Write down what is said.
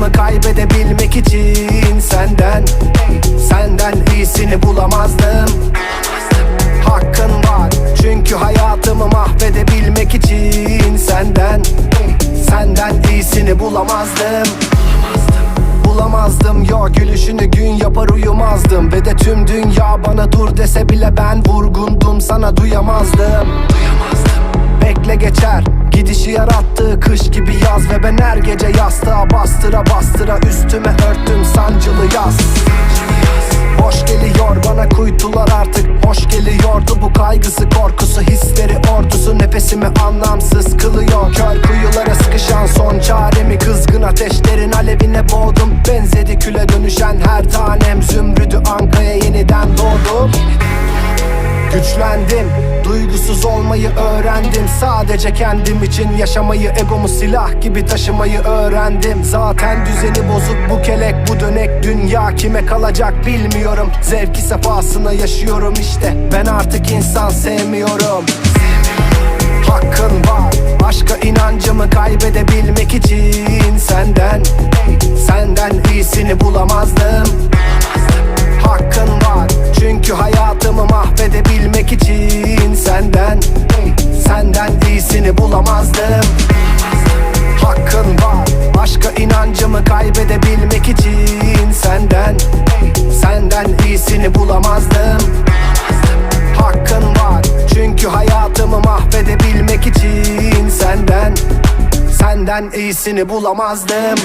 inancımı kaybedebilmek için Senden, senden iyisini bulamazdım. Hakkın var çünkü hayatımı mahvedebilmek için Senden, senden iyisini bulamazdım. Bulamazdım ya gülüşünü gün yapar uyumazdım. Ve de tüm dünya bana dur dese bile ben vurgundum sana duyamazdım. Bekle geçer Gidişi yarattığı kış gibi yaz Ve ben her gece yastığa bastıra bastıra Üstüme örttüm sancılı yaz. Boş geliyor bana kuytular artık Hoş geliyordu bu kaygısı korkusu Hisleri ordusu nefesimi anlamsız kılıyor. Kör kuyulara sıkışan son çaremi Kızgın ateşlerin alevine boğdum. Benzedi küle dönüşen her tanem Zümrüdü ankaya yeniden doğdum Güçlendim Duygusuz olmayı öğrendim. Sadece kendim için yaşamayı Egomu silah gibi taşımayı öğrendim. Zaten düzeni bozuk bu kelek bu dönek. Dünya kime kalacak bilmiyorum. Zevki sefasına yaşıyorum işte. Ben artık insan sevmiyorum. Hakkın var. Aşka inancımı kaybedebilmek için Senden Senden iyisini bulamazdım için Senden Senden iyisini bulamazdım. Hakkın var çünkü hayatımı mahvedebilmek için Senden Senden iyisini bulamazdım